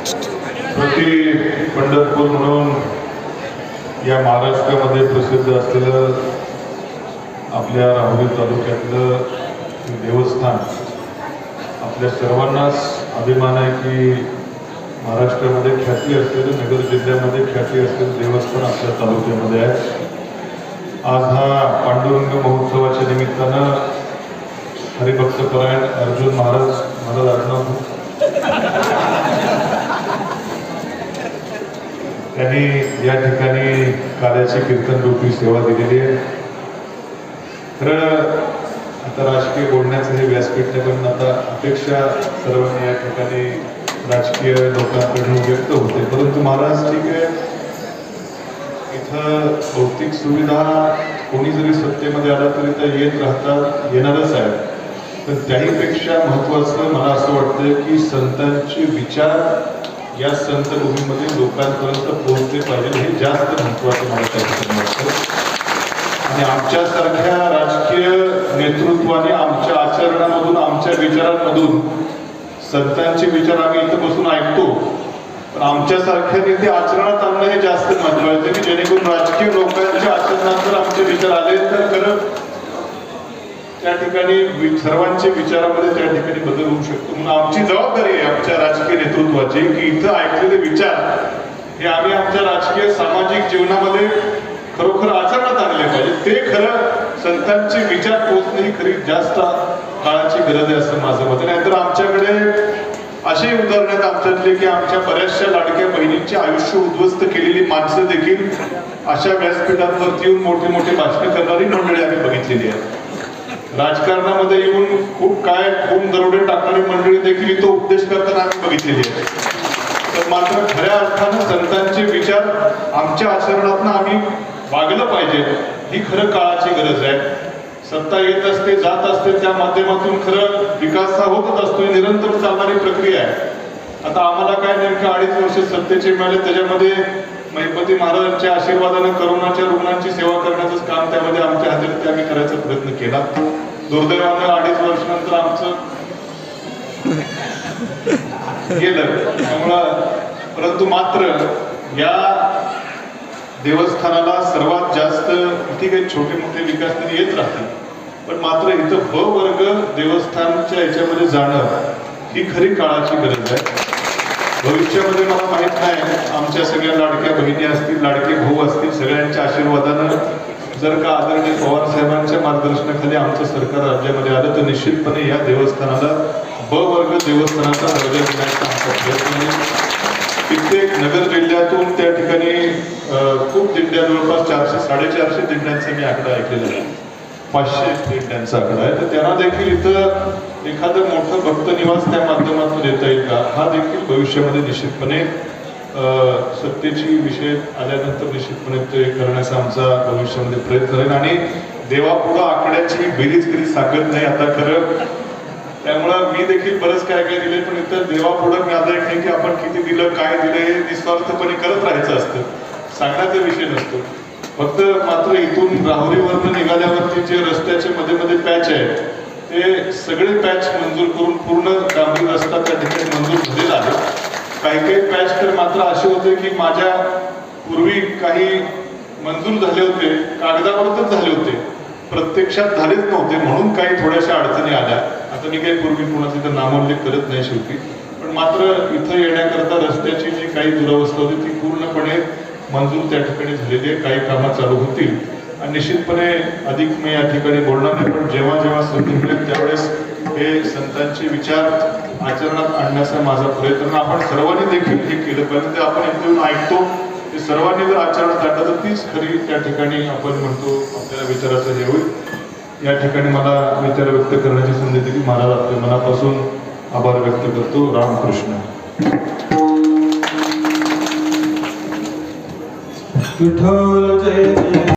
प्रति पंढरपूर म्हणून या महाराष्ट्रामध्ये प्रसिद्ध असलेलं आपल्या राहुरी तालुक्यातलं देवस्थान आपल्या सर्वांनाच अभिमान आहे की महाराष्ट्रामध्ये ख्याती असलेलं नगर जिल्ह्यामध्ये ख्याती असलेलं देवस्थान आपल्या तालुक्यामध्ये आहे. आज हा पांडुरंग महोत्सवाच्या निमित्तानं हरिभक्तपरायण अर्जुन महाराज महाराज अर्जुन त्यांनी या ठिकाणी कार्याची कीर्तन रूपी सेवा दिलेली आहे. खरं आता राजकीय बोलण्याचं हे व्यासपीठ पण आता अपेक्षा सर्वांनी या ठिकाणी राजकीय लोकांकडून व्यक्त होते. परंतु महाराज ठीक आहे. इथं भौतिक सुविधा कोणी जरी सत्तेमध्ये आला तरी त्या येत राहतात येणारच आहे तर त्याहीपेक्षा महत्वाचं मला असं वाटतं की संतांचे विचार या संत भूमीमध्ये लोकांपर्यंत पोहोचले पाहिजे हे जास्त महत्वाचं मला त्या वाटतं. आणि आमच्यासारख्या राजकीय नेतृत्वाने आमच्या आचरणामधून आमच्या विचारांमधून संतांचे विचार आम्ही इथं बसून ऐकतो. पण आमच्यासारख्या तिथे आचरणात आणणं हे जास्त महत्वाचं की जेणेकरून राजकीय लोकांच्या आचरणात जर आमचे विचार आले तर खरं त्या ठिकाणी सर्वांचे विचारामध्ये त्या ठिकाणी बदल होऊ शकतो. म्हणून आमची जबाबदारी आहे आमच्या राजकीय नेतृत्वाची की इथं ऐकलेले विचार हे आम्ही आमच्या राजकीय सामाजिक जीवनामध्ये खरोखर आचरणात आणले पाहिजे ते खरं संतांचे विचार पोचणे ही खरी जास्त काळाची गरज आहे असं माझं मत नाहीतर आमच्याकडे असे उदाहरण आहेत आमच्यातले की आमच्या बऱ्याचशा लाडक्या बहिणींचे आयुष्य उद्ध्वस्त केलेली माणसं देखील अशा व्यासपीठांवरती येऊन मोठे मोठे भाषण करणारी मंडळी आम्ही बघितलेली आहे राजकारणामध्ये येऊन खूप काय खून दरोडे टाकणारी मंडळी देखील इथं उपदेश करताना आम्ही बघितलेली आहे. तर मात्र खऱ्या अर्थानं संतांचे विचार आमच्या आचरणातनं आम्ही वागलं पाहिजे ही खरं काळाची गरज आहे. सत्ता येत असते जात असते त्या माध्यमातून खरं विकास हा होतच असतो ही निरंतर चालणारी प्रक्रिया आहे. आता आम्हाला काय नेमकं अडीच वर्ष सत्तेचे मिळाले त्याच्यामध्ये महिपती महाराजांच्या आशीर्वादाने करोनाच्या रुग्णांची सेवा करण्याचं काम त्यामध्ये आमच्या हातात आम्ही करायचा प्रयत्न केला. दुर्दैवानं अडीच वर्षानंतर आमचं गेलं. त्यामुळं परंतु मात्र या देवस्थानाला सर्वात जास्त ठीक आहे छोटे मोठे विकास तरी येत राहतील. पण मात्र इथं ब वर्ग देवस्थानच्या याच्यामध्ये जाणं ही खरी काळाची गरज आहे. भविष्यामध्ये मला माहीत नाही. आमच्या सगळ्या लाडक्या बहिणी असतील लाडके भाऊ असतील सगळ्यांच्या आशीर्वादानं जर का आदरणीय पवार साहेबांच्या मार्गदर्शनाखाली आमचं सरकार राज्यामध्ये आलं तर निश्चितपणे या देवस्थानाला ब वर्ग देवस्थानाचा दर्जा देण्याचा आमचा प्रयत्न आहे. कित्येक नगर जिल्ह्यातून त्या ठिकाणी खूप दिंड्या जवळपास चारशे साडेचारशे दिंड्यांचा मी आकडा ऐकलेला आहे. पाचशे दिंड्यांचा आकडा आहे. तर त्यांना देखील इथं एखादं मोठं भक्त निवास त्या माध्यमातून देता येईल का? हा देखील भविष्यामध्ये निश्चितपणे अं, सत्तेची विषय आल्यानंतर निश्चितपणे ते करण्याचा आमचा भविष्यामध्ये प्रयत्न राहील आणि देवापुढं आकड्याची मी बेरीज कधी सांगत नाही आता खरं. त्यामुळं मी देखील बरंच काय काय दिले पण इथं देवापुढं मी आता एक नाही की आपण किती दिलं काय दिलं हे निस्वार्थपणे करत राहायचं असतं. सांगण्याचा विषय नसतो. फक्त मात्र इथून राहुरीवरनं निघाल्यावरती जे रस्त्याचे मध्ये मध्ये पॅच आहे ते सगळे पॅच मंजूर करून पूर्ण डांबरी रस्ता त्या ठिकाणी मंजूर झालेला आहे. काही काही पॅच तर मात्र असे होते की माझ्या पूर्वी काही मंजूर झाले होते कागदावरच झाले होते. प्रत्यक्षात झालेच नव्हते म्हणून काही थोड्याशा अडचणी आल्या. आता मी काही पूर्वी कुणाचं तर नामोल्लेख करत नाही शेवटी. पण मात्र इथं येण्याकरता रस्त्याची जी काही दुरावस्था होती ती पूर्णपणे मंजूर त्या ठिकाणी झालेली आहे. काही कामं चालू होतील. आणि निश्चितपणे अधिक मी या ठिकाणी बोलणार नाही पण जेव्हा जेव्हा संधी मिळेल त्यावेळेस हे संतांचे विचार आचरणात आणण्याचा माझा प्रयत्न. आपण सर्वांनी देखील हे केलं पाहिजे. ते आपण इथे येऊन ऐकतो. ते सर्वांनी जर आचरणात आणलं तर तीच खरी त्या ठिकाणी आपण म्हणतो आपल्याला विचाराचं हे होईल. या ठिकाणी मला विचार व्यक्त करण्याची संधी दिली महाराज आपल्या मनापासून आभार व्यक्त करतो. रामकृष्ण. সুঠল যে